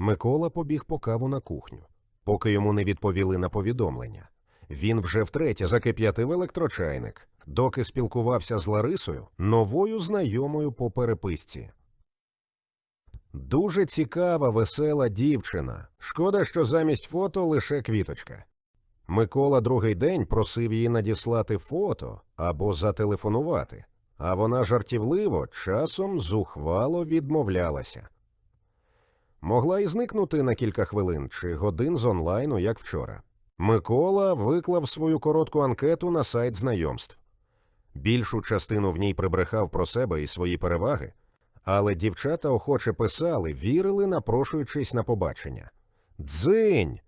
Микола побіг по каву на кухню, поки йому не відповіли на повідомлення. Він вже втретє закип'ятив електрочайник, доки спілкувався з Ларисою, новою знайомою по переписці. Дуже цікава, весела дівчина. Шкода, що замість фото лише квіточка. Микола другий день просив її надіслати фото або зателефонувати, а вона жартівливо часом зухвало відмовлялася. Могла і зникнути на кілька хвилин чи годин з онлайну, як вчора. Микола виклав свою коротку анкету на сайт знайомств. Більшу частину в ній прибрехав про себе і свої переваги, але дівчата охоче писали, вірили, напрошуючись на побачення. Дзинь!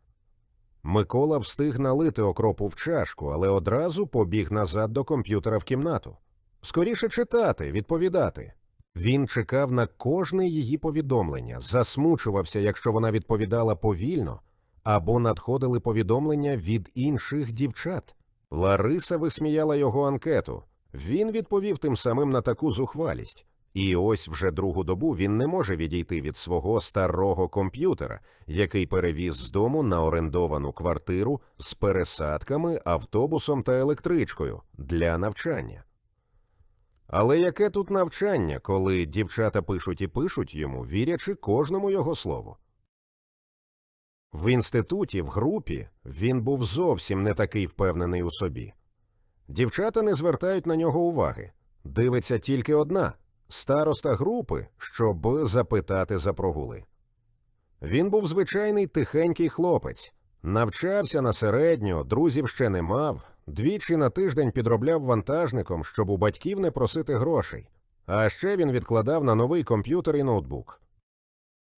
Микола встиг налити окропу в чашку, але одразу побіг назад до комп'ютера в кімнату. Скоріше читати, відповідати. Він чекав на кожне її повідомлення, засмучувався, якщо вона відповідала повільно, або надходили повідомлення від інших дівчат. Лариса висміяла його анкету. Він відповів тим самим на таку зухвалість. І ось вже другу добу він не може відійти від свого старого комп'ютера, який перевіз з дому на орендовану квартиру з пересадками, автобусом та електричкою для навчання. Але яке тут навчання, коли дівчата пишуть і пишуть йому, вірячи кожному його слову? В інституті, в групі, він був зовсім не такий впевнений у собі. Дівчата не звертають на нього уваги. Дивиться тільки одна староста групи, щоб запитати за прогули. Він був звичайний тихенький хлопець, навчався на середньо, друзів ще не мав, двічі на тиждень підробляв вантажником, щоб у батьків не просити грошей, а ще він відкладав на новий комп'ютер і ноутбук.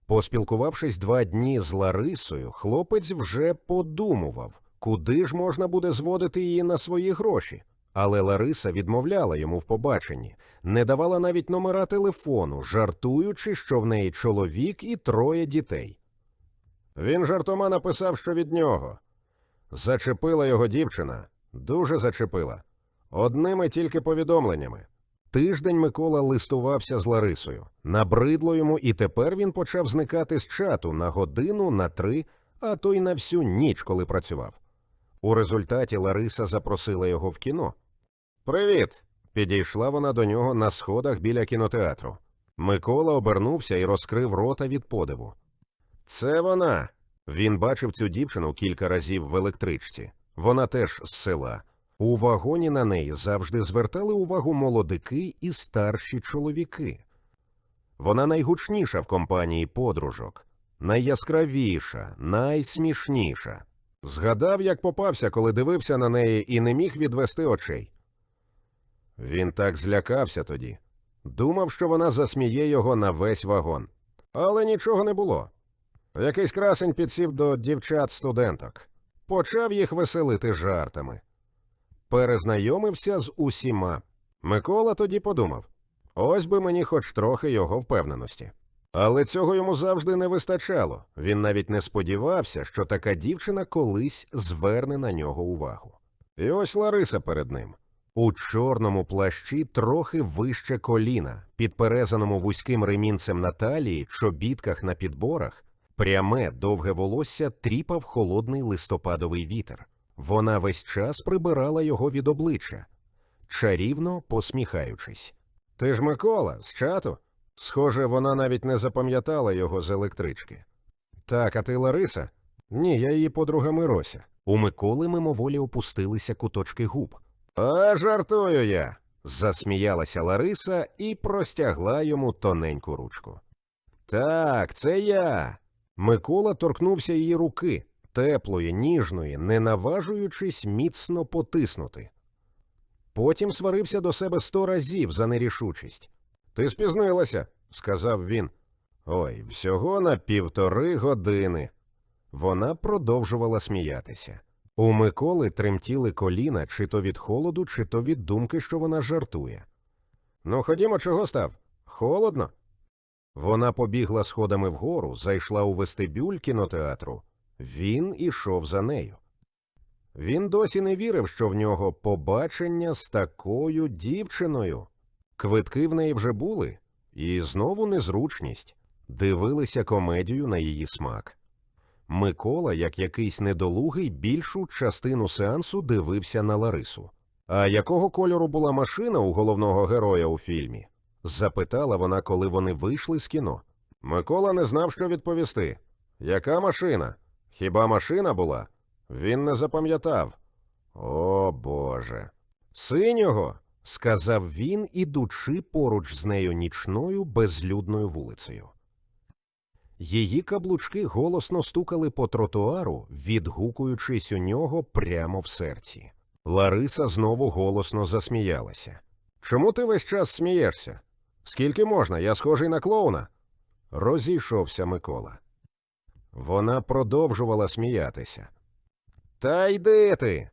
Поспілкувавшись два дні з Ларисою, хлопець вже подумував, куди ж можна буде зводити її на свої гроші. Але Лариса відмовляла йому в побаченні, не давала навіть номера телефону, жартуючи, що в неї чоловік і троє дітей. Він жартома написав, що від нього. Зачепила його дівчина, дуже зачепила. Одними тільки повідомленнями. Тиждень Микола листувався з Ларисою. Набридло йому, і тепер він почав зникати з чату на годину, на три, а то й на всю ніч, коли працював. У результаті Лариса запросила його в кіно. Привіт! Підійшла вона до нього на сходах біля кінотеатру. Микола обернувся і розкрив рота від подиву. Це вона. Він бачив цю дівчину кілька разів в електричці. Вона теж з села. У вагоні на неї завжди звертали увагу молодики і старші чоловіки. Вона найгучніша в компанії подружок, найяскравіша, найсмішніша. Згадав, як попався, коли дивився на неї і не міг відвести очей. Він так злякався тоді. Думав, що вона засміє його на весь вагон. Але нічого не було. Якийсь красень підсів до дівчат-студенток, почав їх веселити жартами. Перезнайомився з усіма. Микола тоді подумав ось би мені хоч трохи його впевненості. Але цього йому завжди не вистачало. Він навіть не сподівався, що така дівчина колись зверне на нього увагу. І ось Лариса перед ним. У чорному плащі трохи вище коліна, підперезаному вузьким ремінцем на талії, чобітках на підборах, пряме довге волосся тріпав холодний листопадовий вітер. Вона весь час прибирала його від обличчя, чарівно посміхаючись. Ти ж Микола, з чату? Схоже, вона навіть не запам'ятала його з електрички. Так, а ти Лариса? Ні, я її подруга Мирося. У Миколи мимоволі опустилися куточки губ. А жартую я. засміялася Лариса і простягла йому тоненьку ручку. Так, це я. Микола торкнувся її руки, теплої, ніжної, не наважуючись міцно потиснути. Потім сварився до себе сто разів за нерішучість. Ти спізнилася, сказав він. Ой, всього на півтори години. Вона продовжувала сміятися. У Миколи тремтіли коліна чи то від холоду, чи то від думки, що вона жартує. Ну, ходімо, чого став? Холодно. Вона побігла сходами вгору, зайшла у вестибюль кінотеатру. Він ішов за нею. Він досі не вірив, що в нього побачення з такою дівчиною. Квитки в неї вже були, і знову незручність. дивилися комедію на її смак. Микола, як якийсь недолугий, більшу частину сеансу дивився на Ларису. А якого кольору була машина у головного героя у фільмі? Запитала вона, коли вони вийшли з кіно. Микола не знав, що відповісти. Яка машина? Хіба машина була? Він не запам'ятав. О Боже. Синього, сказав він, ідучи поруч з нею нічною безлюдною вулицею. Її каблучки голосно стукали по тротуару, відгукуючись у нього прямо в серці. Лариса знову голосно засміялася. Чому ти весь час смієшся? Скільки можна? Я схожий на клоуна. Розійшовся Микола. Вона продовжувала сміятися. Та йди ти.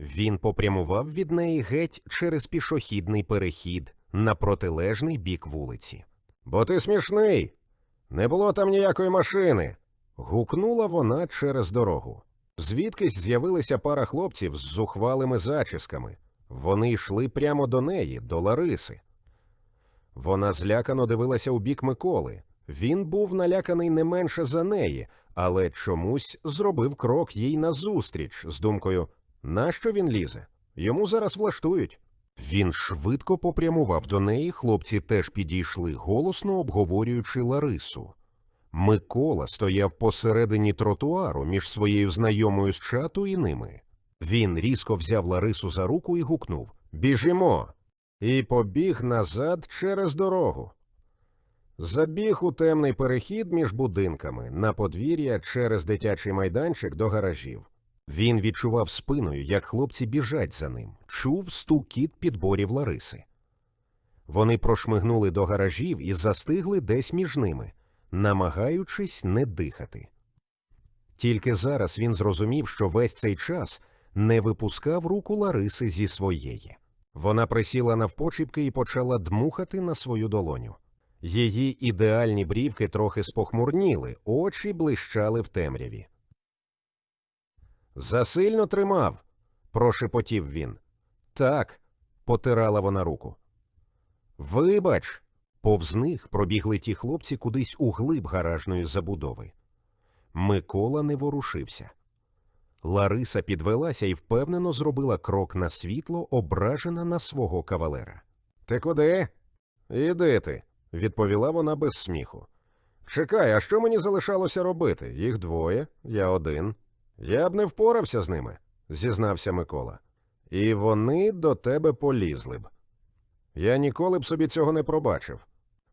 Він попрямував від неї геть через пішохідний перехід на протилежний бік вулиці. Бо ти смішний. Не було там ніякої машини. гукнула вона через дорогу. Звідкись з'явилася пара хлопців з зухвалими зачісками. Вони йшли прямо до неї, до Лариси. Вона злякано дивилася у бік Миколи. Він був наляканий не менше за неї, але чомусь зробив крок їй назустріч з думкою нащо він лізе? Йому зараз влаштують. Він швидко попрямував до неї, хлопці теж підійшли, голосно обговорюючи Ларису. Микола стояв посередині тротуару між своєю знайомою з чату і ними. Він різко взяв Ларису за руку і гукнув Біжімо! І побіг назад через дорогу. Забіг у темний перехід між будинками на подвір'я через дитячий майданчик до гаражів. Він відчував спиною, як хлопці біжать за ним, чув стукіт підборів Лариси. Вони прошмигнули до гаражів і застигли десь між ними, намагаючись не дихати. Тільки зараз він зрозумів, що весь цей час не випускав руку Лариси зі своєї. Вона присіла навпочіпки і почала дмухати на свою долоню. Її ідеальні брівки трохи спохмурніли, очі блищали в темряві. Засильно тримав, прошепотів він. Так, потирала вона руку. Вибач, повз них пробігли ті хлопці кудись у глиб гаражної забудови. Микола не ворушився. Лариса підвелася і впевнено зробила крок на світло, ображена на свого кавалера. Ти куди? Іди ти, відповіла вона без сміху. Чекай, а що мені залишалося робити? Їх двоє, я один. Я б не впорався з ними, зізнався Микола. І вони до тебе полізли б. Я ніколи б собі цього не пробачив.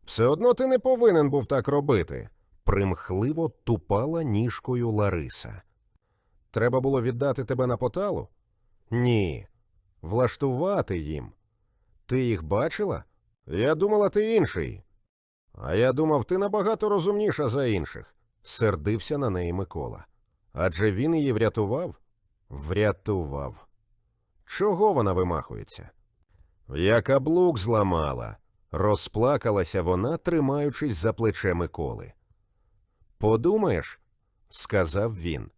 Все одно ти не повинен був так робити, примхливо тупала ніжкою Лариса. Треба було віддати тебе на поталу? Ні. Влаштувати їм. Ти їх бачила? Я думала, ти інший. А я думав, ти набагато розумніша за інших, сердився на неї Микола. Адже він її врятував? Врятував. Чого вона вимахується? Я каблук зламала, розплакалася вона, тримаючись за плече Миколи. Подумаєш, сказав він.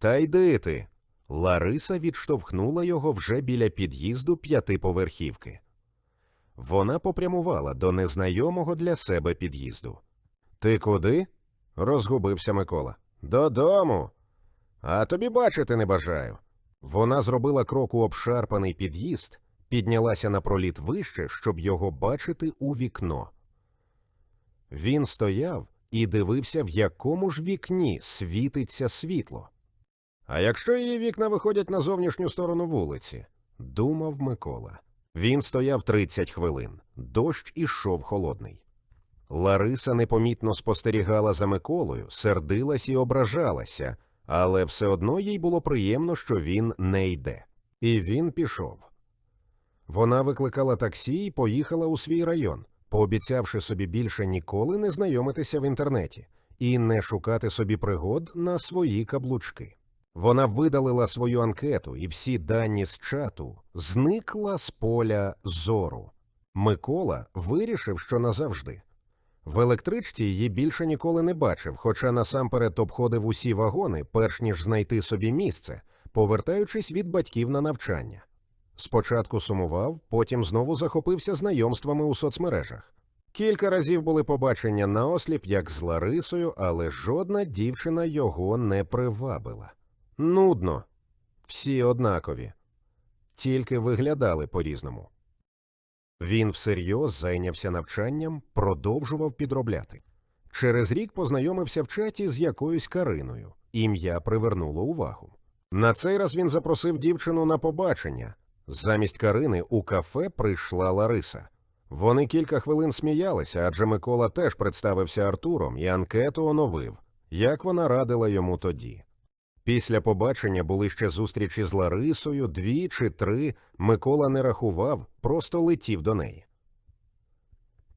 Та йди ти. Лариса відштовхнула його вже біля під'їзду п'ятиповерхівки. Вона попрямувала до незнайомого для себе під'їзду. Ти куди? розгубився Микола. Додому. А тобі бачити не бажаю. Вона зробила крок у обшарпаний під'їзд, піднялася на проліт вище, щоб його бачити у вікно. Він стояв і дивився, в якому ж вікні світиться світло. А якщо її вікна виходять на зовнішню сторону вулиці, думав Микола. Він стояв 30 хвилин, дощ ішов холодний. Лариса непомітно спостерігала за Миколою, сердилась і ображалася, але все одно їй було приємно, що він не йде. І він пішов. Вона викликала таксі і поїхала у свій район, пообіцявши собі більше ніколи не знайомитися в інтернеті і не шукати собі пригод на свої каблучки. Вона видалила свою анкету і всі дані з чату зникла з поля зору. Микола вирішив, що назавжди. В електричці її більше ніколи не бачив, хоча насамперед обходив усі вагони, перш ніж знайти собі місце, повертаючись від батьків на навчання. Спочатку сумував, потім знову захопився знайомствами у соцмережах. Кілька разів були побачення наосліп, як з Ларисою, але жодна дівчина його не привабила. Нудно. Всі однакові, тільки виглядали по-різному. Він всерйоз зайнявся навчанням, продовжував підробляти. Через рік познайомився в чаті з якоюсь Кариною. Ім'я привернуло увагу. На цей раз він запросив дівчину на побачення. Замість Карини у кафе прийшла Лариса. Вони кілька хвилин сміялися, адже Микола теж представився Артуром і анкету оновив, як вона радила йому тоді. Після побачення були ще зустрічі з Ларисою, дві чи три. Микола не рахував, просто летів до неї.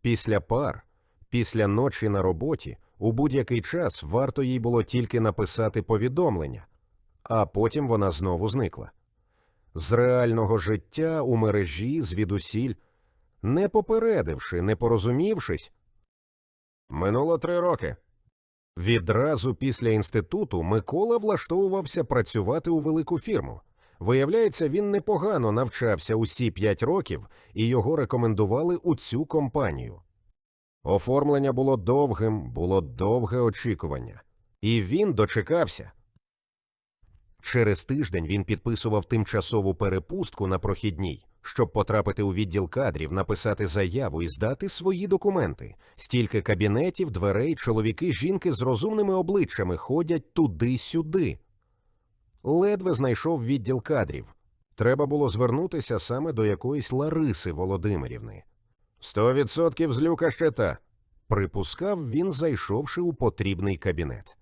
Після пар, після ночі на роботі, у будь-який час варто їй було тільки написати повідомлення, а потім вона знову зникла. З реального життя у мережі звідусіль, не попередивши, не порозумівшись. Минуло три роки. Відразу після інституту Микола влаштовувався працювати у велику фірму. Виявляється, він непогано навчався усі п'ять років і його рекомендували у цю компанію. Оформлення було довгим, було довге очікування. І він дочекався. Через тиждень він підписував тимчасову перепустку на прохідній, щоб потрапити у відділ кадрів, написати заяву і здати свої документи. Стільки кабінетів, дверей, чоловіки, жінки з розумними обличчями ходять туди-сюди. Ледве знайшов відділ кадрів. Треба було звернутися саме до якоїсь Лариси Володимирівни. Сто відсотків злюка ще та, припускав він, зайшовши у потрібний кабінет.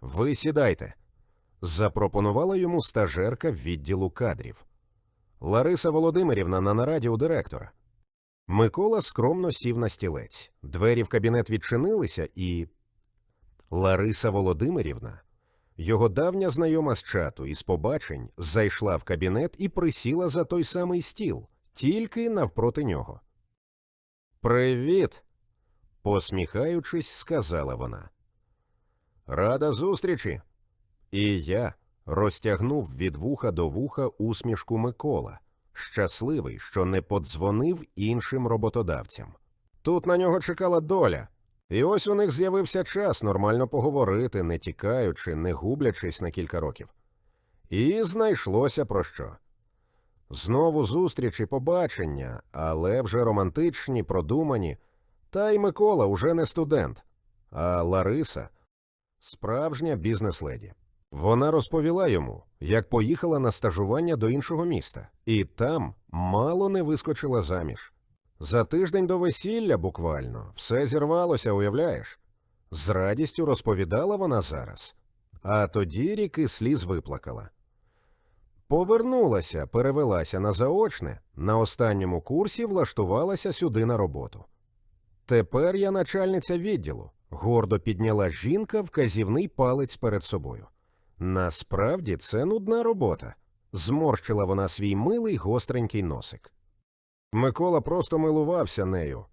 Ви сідайте, запропонувала йому стажерка відділу кадрів. Лариса Володимирівна на нараді у директора. Микола скромно сів на стілець. Двері в кабінет відчинилися, і. Лариса Володимирівна, його давня знайома з чату і з побачень, зайшла в кабінет і присіла за той самий стіл, тільки навпроти нього. Привіт. посміхаючись, сказала вона. Рада зустрічі. І я розтягнув від вуха до вуха усмішку Микола, щасливий, що не подзвонив іншим роботодавцям. Тут на нього чекала доля, і ось у них з'явився час нормально поговорити, не тікаючи, не гублячись на кілька років. І знайшлося про що. Знову зустрічі, побачення, але вже романтичні, продумані. Та й Микола уже не студент, а Лариса справжня бізнес-леді. Вона розповіла йому, як поїхала на стажування до іншого міста, і там мало не вискочила заміж. За тиждень до весілля буквально все зірвалося, уявляєш? З радістю розповідала вона зараз, а тоді ріки сліз виплакала. Повернулася, перевелася на заочне, на останньому курсі влаштувалася сюди на роботу. Тепер я начальниця відділу, гордо підняла жінка вказівний палець перед собою. Насправді це нудна робота. Зморщила вона свій милий гостренький носик. Микола просто милувався нею.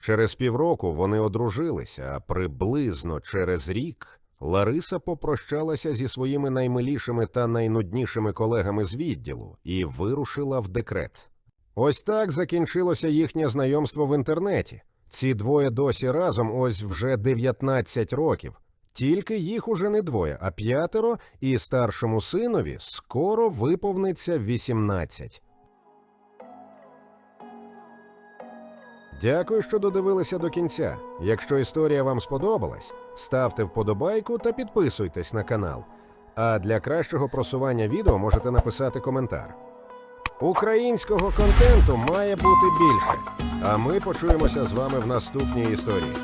Через півроку вони одружилися, а приблизно через рік Лариса попрощалася зі своїми наймилішими та найнуднішими колегами з відділу і вирушила в декрет. Ось так закінчилося їхнє знайомство в інтернеті. Ці двоє досі разом ось вже 19 років. Тільки їх уже не двоє, а п'ятеро, і старшому синові скоро виповниться 18. Дякую, що додивилися до кінця. Якщо історія вам сподобалась, ставте вподобайку та підписуйтесь на канал. А для кращого просування відео можете написати коментар. Українського контенту має бути більше. А ми почуємося з вами в наступній історії.